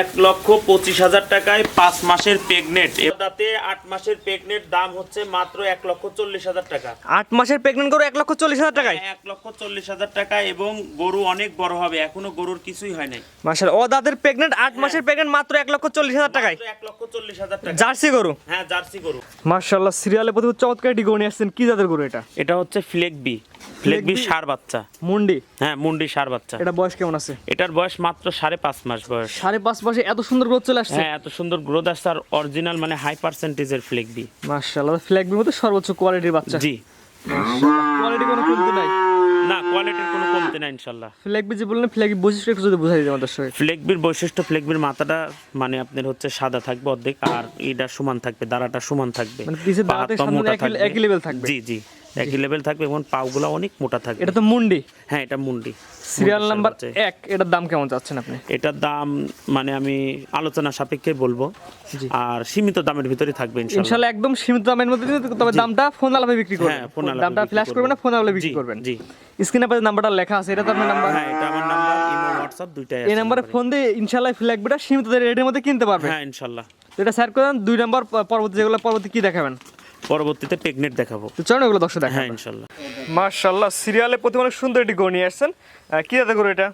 এক লক্ষ পঁচিশ হাজার টাকায় পাঁচ মাসের প্রেগনেট তাতে আট মাসের প্রেগনেট দাম হচ্ছে মাত্র এক লক্ষ চল্লিশ হাজার টাকা। আট মাসের প্রেগনেন্ট গরু এক লক্ষ চল্লিশ হাজার টাকায়? এক লক্ষ চল্লিশ হাজার টাকা এবং গরু অনেক বড় হবে এখনও গরুর কিছুই হয় নাই। মার্শাল ও দাদের প্রেগনেন্ট আট মাসের প্রেগনেন্ট মাত্র এক লক্ষ চল্লিশ হাজার টাকায়? এক লক্ষ চল্লিশ হাজার টাকা। জার্সি গরু? হ্যাঁ জার্সি গরু। মার্শাল্লাহ সিরিয়ালে প্রতি চমৎকার একটি গরু নিয়ে আসছেন। কি জাতের গরু এটা? এটা হচ্ছে ফ্লেক বি? সার বাচ্চা। মুন্ডি? হ্যাঁ মুন্ডি সার বাচ্চা। এটা বয়স কেমন আছে? এটার বয়স মাত্র সাড়ে পাঁচ মাস বয়স। সাড়ে পাঁচ মাসে এত সুন্দর গ্রোথ চলে আসছে। হ্যাঁ এত সুন্দর গ্রোথ আসছে আর অরিজিনাল মানে হাই পার্সেন্টেজের ফ্লেক বি মার্শাল্লাহ ফ্ল্যাগবির মধ্যে সর্বোচ্চ কোয়ালিটির বাচ্চা। জি। কোয়ালিটি কোনো কমতি নাই। না কোয়ালিটির কোনো কমতি না ইনশাল্লাহ ফ্ল্যাগবি যে বললেন ফ্ল্যাগবি বৈশিষ্ট্য একটু যদি বুঝাই দিই আমাদের সঙ্গে ফ্লেকবির বৈশিষ্ট্য ফ্লেকবির মাথাটা মানে আপনার হচ্ছে সাদা থাকবে অর্ধেক আর এটা সমান থাকবে দাঁড়াটা সমান থাকবে। মানে পিছের দাঁড়াতে সামনে একই- level থাকবে। জি জি। একই লেভেল থাকবে এবং পাগুলো অনেক মোটা থাকবে। এটা তো মুন্ডি? হ্যাঁ এটা মুন্ডি। সিরিয়াল নাম্বার এক এটার দাম কেমন চাচ্ছেন আপনি? এটার দাম মানে আমি আলোচনা সাপেক্ষে বলব। আর সীমিত দামের ভিতরে থাকবে একদম সীমিত দামের মধ্যে তবে দামটা ফোন আলাপে বিক্রি করবেন। হ্যাঁ, ফোন আলাপে দামটা ফ্ল্যাশ করবেন না ফোন আলাপে বিক্রি করবেন। জি। স্ক্রিনে পাশে নাম্বারটা লেখা আছে এটা তো আপনার নাম্বার হ্যাঁ এটা আমার নাম্বার ইমো হোয়াটসঅ্যাপ দুইটাই এই আছে নাম্বারে নাম্বারে। ফোন দিয়ে ইনশাল্লাহ ফ্ল্যাগবিটা সীমিত রেটের মধ্যে কিনতে পারবেন। হ্যাঁ ইনশাল্লাহ। তো এটা স্যার করেন দুই নাম্বার পরবর্তী যেগুলো পরবর্তী কি দেখাবেন? পরবর্তীতে প্রেগনেট দেখাবো। তো চলুন ওগুলো দর্শক হ্যাঁ ইনশাল্লাহ। মার্শাল্লাহ সিরিয়ালে প্রতি অনেক সুন্দর একটি গড় নিয়ে আসছেন। আহ, কি দাদা গরু এটা?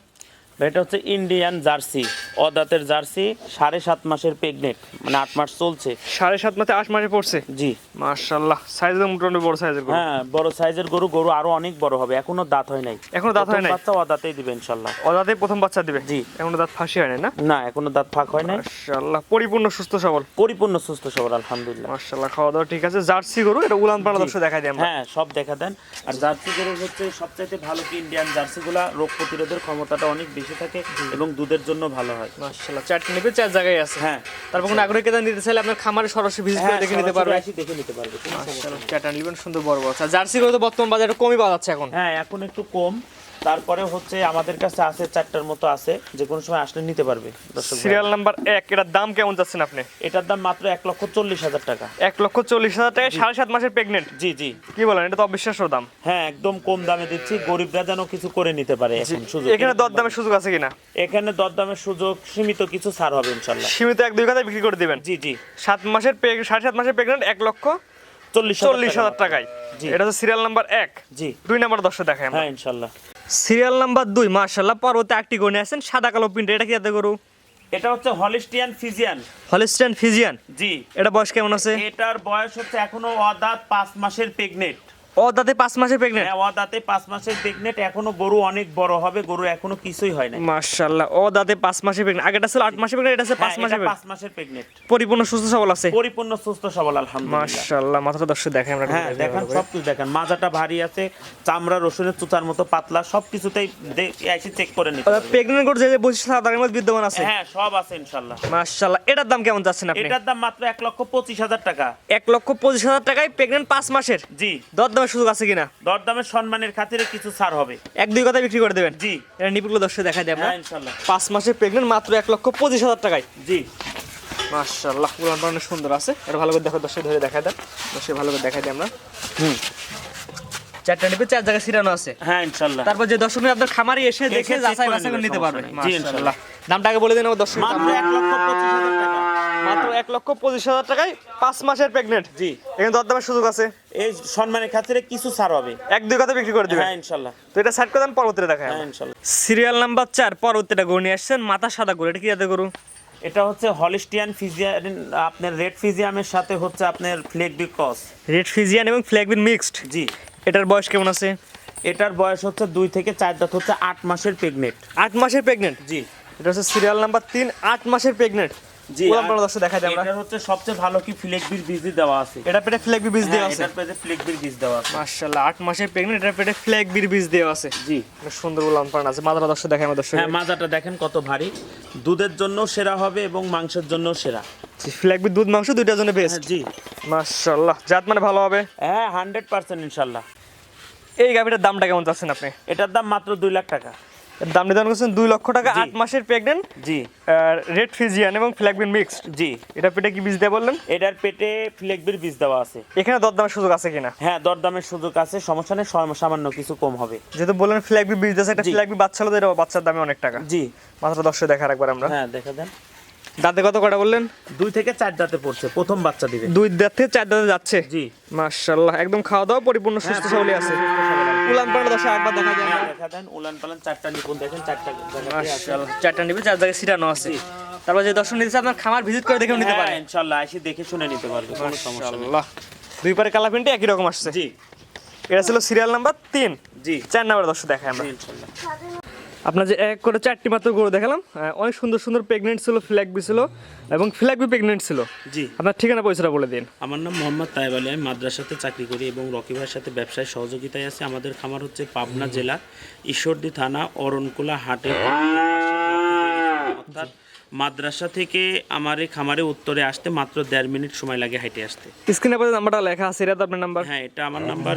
এটা হচ্ছে ইন্ডিয়ান জার্সি অদাতের জার্সি সাড়ে সাত মাসের প্রেগনেট মানে আট মাস চলছে। সাড়ে সাত মাসে আট মাসে পড়ছে? জি। মার্শাল্লাহ সাইজ মোটামুটি বড় সাইজের গরু। হ্যাঁ বড় সাইজের গরু গরু আরও অনেক বড় হবে এখনও দাঁত হয় নাই। এখনও দাঁত হয় নাই? বাচ্চা অদাতেই দিবে ইনশাল্লাহ অদাতে প্রথম বাচ্চা দিবে? জি। এখনও দাঁত ফাঁসি হয় নাই না? না এখনও দাঁত ফাঁক হয় নাই। মার্শাল্লাহ পরিপূর্ণ সুস্থ সবল। পরিপূর্ণ সুস্থ সবল আলহামদুলিল্লাহ। মার্শাল্লাহ খাওয়া দাওয়া ঠিক আছে। জার্সি গরু এটা উলান পালা দর্শক দেখাই আমরা। হ্যাঁ সব দেখা দেন। আর জার্সি গরু হচ্ছে সবচাইতে ভালো কি ইন্ডিয়ান জার্সি গুলা? রোগ প্রতিরোধের ক্ষমতাটা অনেক বেশি। থাকে এবং দুধের জন্য ভালো হয়। মার্শাল্লাহ চারটি নিবে চার জায়গায় আছে। হ্যাঁ। তারপর কোনো আগ্রহী কেদার নিতে চাইলে আপনার খামারে সরাসরি ভিজিট করে হ্যাঁ, দেখে নিতে পারবে। দেখে নিতে পারবে মার্শাল্লাহ চারটা নিবেন সুন্দর বড় বড়। আর জার্সি গরু তো বর্তমান বাজারে কমই পাওয়া যাচ্ছে এখন? হ্যাঁ এখন একটু কম। তারপরে হচ্ছে আমাদের কাছে আছে চারটার মতো আছে যে কোনো সময় আসলে নিতে পারবে সিরিয়াল নাম্বার এক এটার দাম কেমন যাচ্ছেন আপনি? এটার দাম মাত্র এক লক্ষ চল্লিশ হাজার টাকা। এক লক্ষ চল্লিশ হাজার টাকায় সাড়ে সাত মাসের প্রেগনেন্ট জি জি। কি বলেন এটা তো অবিশ্বাস্য দাম। হ্যাঁ একদম কম দামে দিচ্ছি গরিবরা যেন কিছু করে নিতে পারে এখন সুযোগ। এখানে দর দামের সুযোগ আছে কিনা? এখানে দরদামের সুযোগ সীমিত কিছু ছাড় হবে ইনশাল্লাহ। সীমিত এক দুই কথায় বিক্রি করে দিবেন? জি জি। সাত মাসের সাড়ে সাত মাসের প্রেগনেন্ট এক লক্ষ চল্লিশ চল্লিশ হাজার টাকায়। এটা হচ্ছে সিরিয়াল নাম্বার এক। জি। দুই নাম্বার দর্শক দেখায় হ্যাঁ ইনশাল্লাহ। সিরিয়াল নাম্বার দুই মার্শাল্লাহ পর্বতে একটি গনে আছেন সাদা কালো প্রিন্ট এটা কি এতে গরু? এটা হচ্ছে হলিস্টিয়ান ফিজিয়ান। Holstein Friesian? জি। এটা বয়স কেমন আছে? এটার বয়স হচ্ছে এখনও অদাত পাঁচ মাসের প্রেগনেট ও দাঁতে পাঁচ মাসের প্রেগনেন্ট হ্যাঁ অদাঁতে পাঁচ মাসের প্রেগনেট এখনও গরু অনেক বড় হবে গরু এখনও কিছুই হয় না মার্শাল্লাহ ও দাঁতে পাঁচ মাসের প্রেগনেন্ট আগেটা ছিল আট মাসের প্রেগনেন্ট এটা পাঁচ হ্যাঁ, মাসের এটা পাঁচ মাসের প্রেগনেট পরিপূর্ণ সুস্থ সবল আছে? পরিপূর্ণ সুস্থ সবল আলহামদুলিল্লাহ। মার্শাল্লাহ মাথাটা দর্শক দেখে আমরা হ্যাঁ দেখেন সব কিছু দেখেন। মাজাটা ভারী আছে চামড়া রসুনের চুচার মতো পাতলা সব কিছুতেই এসে চেক করে নিতে। প্রেগনেন্ট গরু যে বৈশিষ্ট্য তাদের মধ্যে বিদ্যমান আছে। হ্যাঁ সব আছে ইনশাল্লাহ মার্শাল্লাহ এটার দাম কেমন যাচ্ছেন আপনি? এটার দাম মাত্র এক লক্ষ পঁচিশ হাজার টাকা। এক লক্ষ পঁচিশ হাজার টাকায় প্রেগনেন্ট পাঁচ মাসের? জি। দর দামের সুযোগ আছে কিনা? দরদামের সম্মানের খাতিরে কিছু ছাড় হবে। এক দুই কথায় বিক্রি করে দেবেন? জি। এটা নিপুগুলো দর্শক দেখা দেয় আমরা হ্যাঁ ইনশাল্লাহ পাঁচ মাসের প্রেগনেন্ট মাত্র এক লক্ষ পঁচিশ হাজার টাকায়। জি। মার্শাল্লাহ উলানটা অনেক সুন্দর আছে। এটা ভালো করে দেখো দর্শক ধরে দেখা দেন। দর্শক ভালো করে দেখা দিই আমরা। হুম। চারটা নিবে চার জায়গায় সিরানো আছে। হ্যাঁ ইনশাল্লাহ তারপর যে দর্শক আপনার খামারি এসে দেখে যাচাই বাছাই করে নিতে পারবে। জি, মাশাআল্লাহ। দামটা আগে বলে দিন আমার দর্শক মাত্র এক লক্ষ পঁচিশ হাজার টাকা। মাত্র এক লক্ষ পঁচিশ হাজার টাকায় পাঁচ মাসের প্রেগনেন্ট জি। এখানে দরদামের সুযোগ আছে। এই সম্মানের খাতিরে কিছু ছাড় হবে। এক দুই কথা বিক্রি করে দিবেন হ্যাঁ ইনশাল্লাহ। তো এটা সাইড করে দেন পরবর্তীতে দেখায় হ্যাঁ ইনশাল্লাহ। সিরিয়াল নাম্বার চার পরবর্তীটা গরু নিয়ে আসছেন মাথা সাদা গরু। এটা কি যাতে গরু? এটা হচ্ছে হলিস্টিয়ান ফিজিয়ান আপনার রেড ফিজিয়ামের সাথে হচ্ছে আপনার ফ্লেক বি ক্রস রেড ফিজিয়ান এবং ফ্ল্যাগবিন মিক্সড জি। এটার বয়স কেমন আছে? এটার বয়স হচ্ছে দুই থেকে চার দাঁত হচ্ছে আট মাসের প্রেগনেন্ট আট মাসের প্রেগনেন্ট জি। এটা হচ্ছে সিরিয়াল নাম্বার তিন আট মাসের প্রেগনেন্ট জি ওলাম দর্শক দেখাই দিই আমরা। এটার হচ্ছে সবচেয়ে ভালো কি ফ্লেক বির বীজই দেওয়া আছে। এটা পেটে ফ্ল্যাগবি বীজ দেওয়া হ্যাঁ, আছে। এটার পেটে ফ্লেক বীজ দেওয়া আছে। মাশাআল্লাহ আট মাসের প্রেগনেন্ট এটা পেটে ফ্ল্যাগবির বীজ দেওয়া আছে। জি। সুন্দর উলান পান আছে। মাদারা দর্শক দেখাই আমার দর্শক। হ্যাঁ দেখেন কত ভারী। দুধের জন্য সেরা হবে এবং মাংসের জন্য সেরা। ফ্ল্যাগবির দুধ মাংস দুইটার জন্য বেস্ট হ্যাঁ জি। মাশাআল্লাহ জাত মানে ভালো হবে? হ্যাঁ হান্ড্রেড পার্সেন্ট ইনশাল্লাহ এই গাভিটার দামটা কেমন চাচ্ছেন আপনি? এটার দাম মাত্র দুই লাখ টাকা। দাম নির্ধারণ করছেন দুই লক্ষ টাকা আট মাসের প্রেগনেন্ট জি। রেড ফিজিয়ান এবং ফ্ল্যাগবিন মিক্সড জি। এটা পেটে কি বীজ দেয়া বললেন? এটার পেটে ফ্লেক বির বীজ দেওয়া আছে। এখানে দরদামের সুযোগ আছে কিনা? হ্যাঁ দরদামের সুযোগ আছে সমস্যা নেই সামান্য কিছু কম হবে। যেহেতু বললেন ফ্ল্যাগবি বীজ আছে একটা জি। ফ্ল্যাগবি বাচ্চা হলো এটা বাচ্চার দামে অনেক টাকা। জি। মাত্র দর্শক দেখা একবার আমরা। হ্যাঁ দেখা দেন। দাঁতে কত কটা বললেন? দুই থেকে চার দাঁতে পড়ছে প্রথম বাচ্চা দিবে। দুই দাঁত থেকে চার দাঁতে যাচ্ছে? জি। মাশাআল্লাহ একদম খাওয়া দাওয়া পরিপূর্ণ সুস্থ সবলই আছে। উলান পাড়া দশা একবার দেখা যায় হ্যাঁ, দেখা দেন উলান পালান চারটা নিপুণ দেখেন চারটা জায়গাতে আছে। মাশাআল্লাহ চারটা নিবে চার জায়গায় সিটানো আছে। তারপর যে দর্শক নিতে আপনার খামার ভিজিট করে দেখেও নিতে পারেন হ্যাঁ, এসে দেখে শুনে নিতে পারবে কোনো সমস্যা নেই। দুই পারে কালা প্রিন্টে একই রকম আসছে। জি। এটা ছিল সিরিয়াল নাম্বার তিন। জি। চার নাম্বার দর্শক দেখায় আমরা। আপনার যে এক করে চারটি মাত্র গরু দেখালাম অনেক সুন্দর সুন্দর প্রেগনেন্ট ছিল ফ্ল্যাগ বি ছিল এবং ফ্ল্যাগ বি প্রেগনেন্ট ছিল। জি। আপনার ঠিকানা পয়সাটা বলে দিন। আমার নাম মোহাম্মদ তাইব আলী। আমি মাদ্রাসাতে চাকরি করি এবং রকি ভাইয়ের সাথে ব্যবসায় সহযোগিতায় আছে। আমাদের খামার হচ্ছে পাবনা জেলা ঈশ্বরদী থানা অরণকুলা হাটে। অর্থাৎ মাদ্রাসা থেকে আমার এই খামারে উত্তরে আসতে মাত্র দেড় মিনিট সময় লাগে হাইটে আসতে। স্ক্রিনে নাম্বারটা লেখা আছে এটা আপনার নাম্বার হ্যাঁ এটা আমার নাম্বার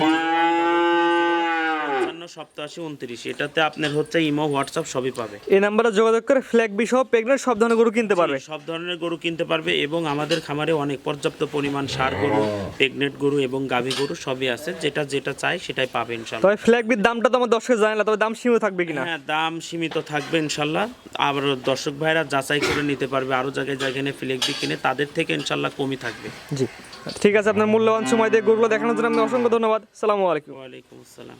সপ্তাশি উনত্রিশ। এটাতে আপনার হচ্ছে ইমো হোয়াটসঅ্যাপ সবই পাবে। এই নাম্বারে যোগাযোগ করে ফ্ল্যাগ বি প্রেগনেন্ট সব ধরনের গরু কিনতে পারবে। সব ধরনের গরু কিনতে পারবে এবং আমাদের খামারে অনেক পর্যাপ্ত পরিমাণ সার গরু প্রেগনেন্ট গরু এবং গাভী গরু সবই আছে। যেটা যেটা চাই সেটাই পাবে ইনশাল্লাহ। তবে ফ্ল্যাগ বির দামটা তো আমার দর্শক জানে না তবে দাম সীমিত থাকবে কিনা? হ্যাঁ দাম সীমিত থাকবে ইনশাল্লাহ। আবার দর্শক ভাইরা যাচাই করে নিতে পারবে আরও জায়গায় যেখানে ফ্লেক্সি কিনে তাদের থেকে ইনশাল্লাহ কমই থাকবে। জি। ঠিক আছে আপনার মূল্যবান সময় দিয়ে গরুগুলো দেখানোর জন্য অসংখ্য ধন্যবাদ। সালামু আলাইকুম। ওয়ালাইকুম আসসালাম।